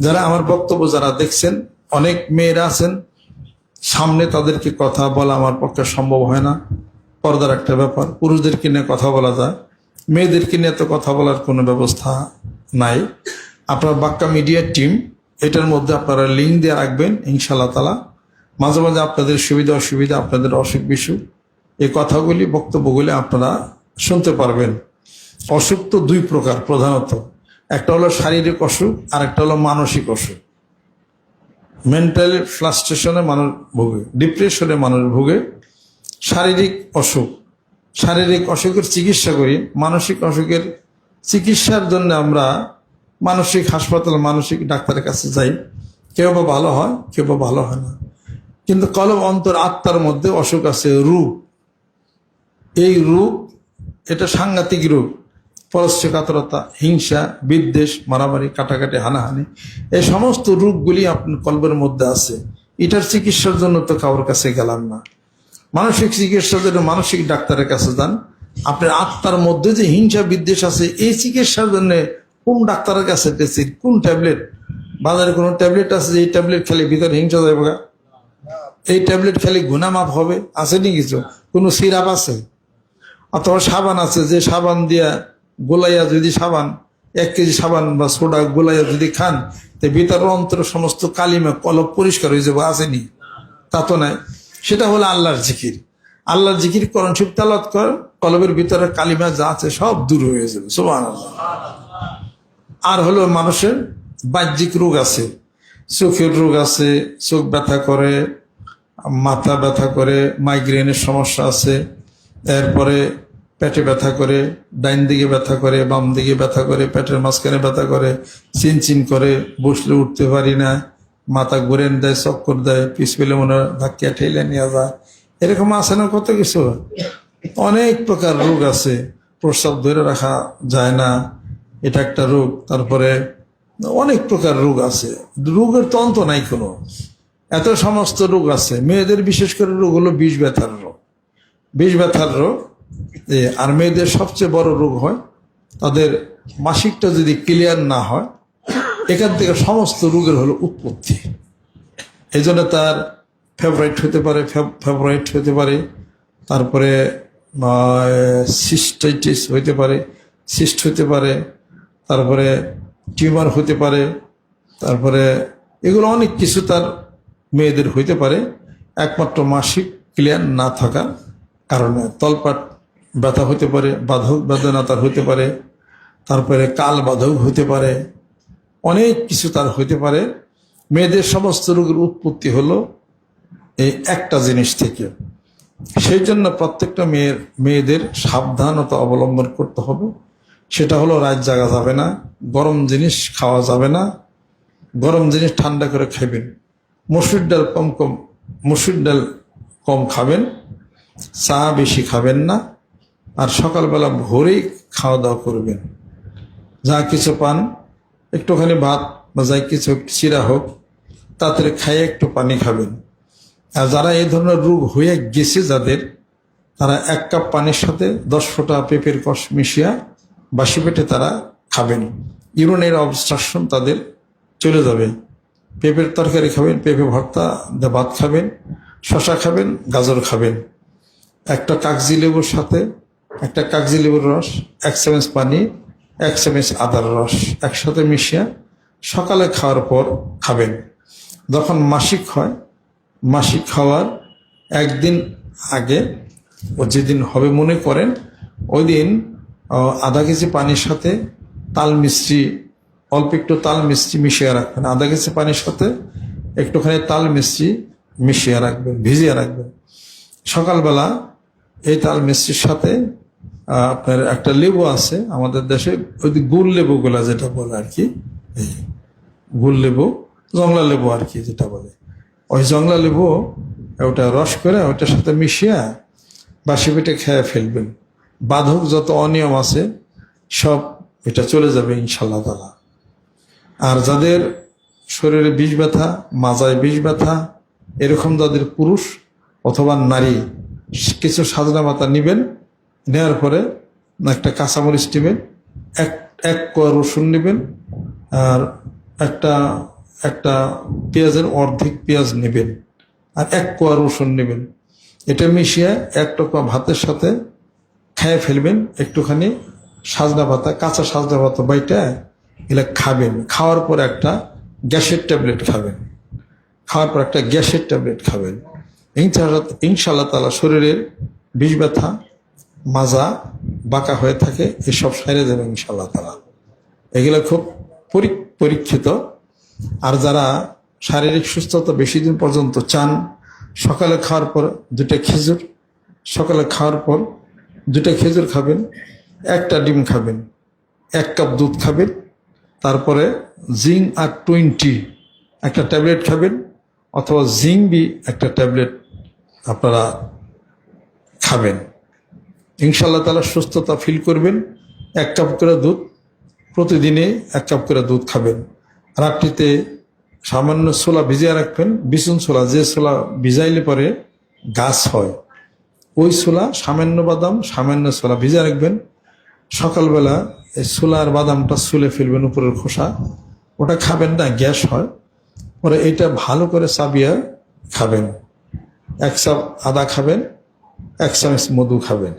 যারা আমার বক্তব্য যারা দেখছেন, অনেক মেয়েরা আছেন, সামনে তাদেরকে কথা বলা আমার পক্ষে সম্ভব হয় না। পর্দার একটা ব্যাপার। পুরুষদেরকে নিয়ে কথা বলা যায়। মেয়েদেরকে নিয়ে তো কথা বলার কোনো ব্যবস্থা নাই। আপনার বাক্কা মিডিয়ার টিম, এটার মধ্যে আপনারা লিঙ্ক দিয়ে রাখবেন ইনশাল্লাহ তালা মাঝে মাঝে আপনাদের সুবিধা, অসুবিধা, আপনাদের অসুখ বিসুখ, এই কথাগুলি, বক্তব্যগুলি আপনারা শুনতে পারবেন। অসুখ তো দুই প্রকার, প্রধানত। একটা হলো শারীরিক অসুখ আর একটা হলো মানসিক অসুখ। মেন্টাল ফ্লাস্ট্রেশনে মানুষ ভোগে ডিপ্রেশনে মানুষ ভোগে। শারীরিক অসুখ, শারীরিক অসুখের চিকিৎসা করি, মানসিক অসুখের চিকিৎসার জন্য আমরা মানসিক হাসপাতাল, মানসিক ডাক্তারের কাছে যাই। কেউ বা ভালো হয়, কেউ বা ভালো হয় না। কিন্তু কলম অন্তর আত্মার মধ্যে অসুখ আছে, রূপ। এই রূপ, এটা সাংঘাতিক রূপ। পরস্পকাতরতা হিংসা, বিদ্বেষ, মারামারি, কাটাকাটি, হানাহানি, এই সমস্ত রূপগুলি আপনার কল্পের মধ্যে আছে। এটার চিকিৎসার জন্য তো কারোর কাছে গেলাম না। মানসিক চিকিৎসার জন্য মানসিক ডাক্তারের কাছে যান। আপনার আত্মার মধ্যে যে হিংসা, বিদ্বেষ আছে, এই চিকিৎসার জন্য কোন ডাক্তারের কাছে কোন ট্যাবলেট? বাজারে কোনো ট্যাবলেট আছে যে এই ট্যাবলেট খেলে ভিতরে হিংসা যাবে এই ট্যাবলেট খেলে গুনামাপ হবে? আছে নি কিছু? কোনো সিরাপ আছে? অথবা সাবান আছে যে সাবান দিয়া গোলাইয়া যদি সাবান, এক কেজি সাবান বা সোডা গোলাইয়া যদি খান, তো ভিতর অন্তর সমস্ত কালিমা কলব পরিষ্কার হয়ে যাবে, আসেনি। তা তো নাই। সেটা হলো আল্লাহর জিকির। আল্লাহর জিকির করণ শিব তালাত কর, কলবের ভিতরে কালিমা যা আছে সব দূর হয়ে যাবে। সোমান আর হলো মানুষের বাহ্যিক রোগ আছে। চোখের রোগ আছে, চোখ ব্যথা করে, মাথা ব্যথা করে মাইগ্রেনের সমস্যা আছে। এরপরে পেটে ব্যথা করে, ডাইন দিকে ব্যথা করে, বাম দিকে ব্যথা করে, পেটের মাঝখানে ব্যথা করে, চিনচিন করে, বসলে উঠতে পারি না, মাথা ঘুরেন দেয়, চক্কর দেয় পিস পেলে মনে হয় ধাক্কিয়া ঠেলে নিয়ে যায়। এরকম আছে না কত কিছু? অনেক প্রকার রোগ আছে, প্রস্রাব ধরে রাখা যায় না, এটা একটা রোগ। তারপরে অনেক প্রকার রোগ আছে, রোগের তো অন্ত নাই কোনো। এত সমস্ত রোগ আছে, মেয়েদের বিশেষ করে রোগ হলো বিষ ব্যথার রোগ। বিষ ব্যথার রোগ আর মেয়েদের সবচেয়ে বড় রোগ হয়, তাদের মাসিকটা যদি ক্লিয়ার না হয়, এখান থেকে সমস্ত রোগের হলো উৎপত্তি। এই জন্য তার ফেভারাইট হতে পারে ফেভারাইট হতে পারে, তারপরে সিস্টাইটিস হইতে পারে সিস্ট হতে পারে, তারপরে টিউমার হতে পারে, তারপরে এগুলো অনেক কিছু তার মেয়েদের হইতে পারে। একমাত্র মাসিক ক্লিয়ার না থাকার কারণে তলপাট ব্যথা হতে পারে বাধক বেদনা তার হতে পারে, তারপরে কাল বাধক হতে পারে, অনেক কিছু তার হইতে পারে। মেয়েদের সমস্ত রোগের উৎপত্তি হলো এই একটা জিনিস থেকে। সেই জন্য প্রত্যেকটা মেয়ের, মেয়েদের সাবধানতা অবলম্বন করতে হবে। সেটা হলো রাত জাগা যাবে না, গরম জিনিস খাওয়া যাবে না, গরম জিনিস ঠান্ডা করে খাবেন মসুর ডাল কম কম, মসুর ডাল কম খাবেন, চা বেশি খাবেন না। আর সকালবেলা ভোরেই খাওয়া দাওয়া করবেন। যা কিছু পান, একটুখানি ভাত বা যাই কিছু চিরা হোক, তাড়াতাড়ি খাইয়ে একটু পানি খাবেন। আর যারা এই ধরনের রোগ হয়ে গেছে যাদের, তারা এক কাপ পানির সাথে দশ ফোঁটা পেঁপের কষ মিশিয়া বাসি পেটে তারা খাবেন। ইউরিনের অবস্ট্রাকশন তাদের চলে যাবে। পেঁপের তরকারি খাবেন, পেঁপে ভর্তা ভাত খাবেন শশা খাবেন, গাজর খাবেন। একটা কাগজি লেবুর সাথে একটা কাগজি লেবুর রস, এক চামচ পানি, এক চামচ আদার রস একসাথে মিশিয়ে সকালে খাওয়ার পর খাবেন। যখন মাসিক হয়, মাসিক খাওয়ার একদিন আগে ও যেদিন হবে মনে করেন ওই দিন আধা কেজি পানির সাথে তাল মিষ্টি, অল্প একটু তাল মিষ্টি মিশিয়ে রাখবেন। আধা কেজি পানির সাথে একটুখানি তাল মিষ্টি মিশিয়ে রাখবেন, ভিজিয়ে রাখবেন। সকালবেলা এই তাল মিষ্টির সাথে আপনার একটা লেবু আছে, আমাদের দেশে ওই গুল লেবুগুলা যেটা বলে আর কি গুল লেবু, জংলা লেবু আর কি যেটা বলে। ওই জংলা লেবু, ওটা রস করে ওটার সাথে মিশিয়ে বাসি পেটে খেয়ে ফেলবেন। বাধক যত অনিয়ম আছে, সব এটা চলে যাবে ইনশাল্লাহ তালা আর যাদের শরীরে বিষ ব্যথা, মাজায় বিষ ব্যথা, এরকম যাদের পুরুষ অথবা নারী, কিছু সাজনা মাথা নিবেন নেওয়ার পরে একটা কাঁচামরিচ নেবেন, এক এক কোয়া রসুন নেবেন আর একটা একটা পেঁয়াজের অর্ধেক পেঁয়াজ নেবেন আর এক কোয়া রসুন নেবেন। এটা মিশিয়ে এক টুকরা ভাতের সাথে খেয়ে ফেলবেন, একটুখানি সাজনা পাতা, কাঁচা সাজনা পাতা বাইটা এগুলা খাবেন। খাওয়ার পর একটা গ্যাসের ট্যাবলেট খাবেন। খাওয়ার পর একটা গ্যাসের ট্যাবলেট খাবেন। ইনশাআল্লাহ ইনশাআল্লাহ তালা শরীরের বিষ ব্যথা মাজা বাঁকা হয়ে থাকে, এসব সাইরে যাবে ইনশাল্লাহ তারা এগুলো খুব পরী- পরীক্ষিত। আর যারা শারীরিক সুস্থতা বেশি দিন পর্যন্ত চান, সকালে খাওয়ার পর দুটা খেজুর, সকালে খাওয়ার পর দুটা খেজুর খাবেন, একটা ডিম খাবেন, এক কাপ দুধ খাবেন, তারপরে জিং আর টোয়েন্টি একটা ট্যাবলেট খাবেন, অথবা জিং বি একটা ট্যাবলেট আপনারা খাবেন। ইনশাল্লাহ তালা সুস্থতা ফিল করবেন। এক কাপ করে দুধ, প্রতিদিনে এক কাপ করে দুধ খাবেন। রাত্রিতে সামান্য ছোলা ভিজিয়ে রাখবেন বিছুন ছোলা, যে ছোলা ভিজাইলে পরে গাছ হয়, ওই ছোলা সামান্য বাদাম, সামান্য ছোলা ভিজে রাখবেন। সকালবেলা এই ছোলার বাদামটা সুলে ফেলবেন উপরের খোসা, ওটা খাবেন না, গ্যাস হয়, পরে এটা ভালো করে চাবিয়ে খাবেন। এক চাপ আদা খাবেন, এক চামচ মধু খাবেন।